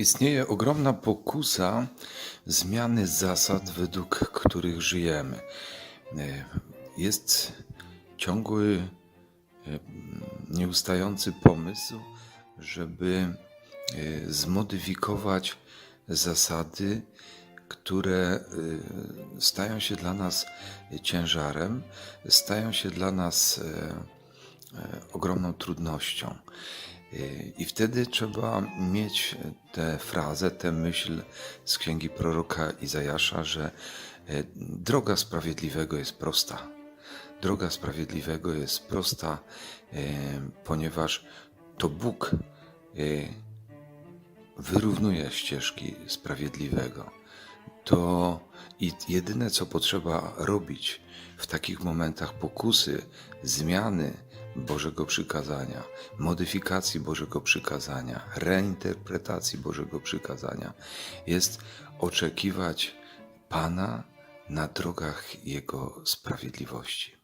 Istnieje ogromna pokusa zmiany zasad, według których żyjemy. E, Jest ciągły, e, nieustający pomysł, żeby e, zmodyfikować zasady, które stają się dla nas ciężarem, stają się dla nas ogromną trudnością. I wtedy trzeba mieć tę frazę, tę myśl z księgi proroka Izajasza, że e, droga sprawiedliwego jest prosta. Droga sprawiedliwego jest prosta, e, ponieważ to Bóg e, wyrównuje ścieżki sprawiedliwego. To i jedyne, co potrzeba robić w takich momentach pokusy, zmiany Bożego przykazania, modyfikacji Bożego przykazania, reinterpretacji Bożego przykazania, jest oczekiwać Pana na drogach Jego sprawiedliwości.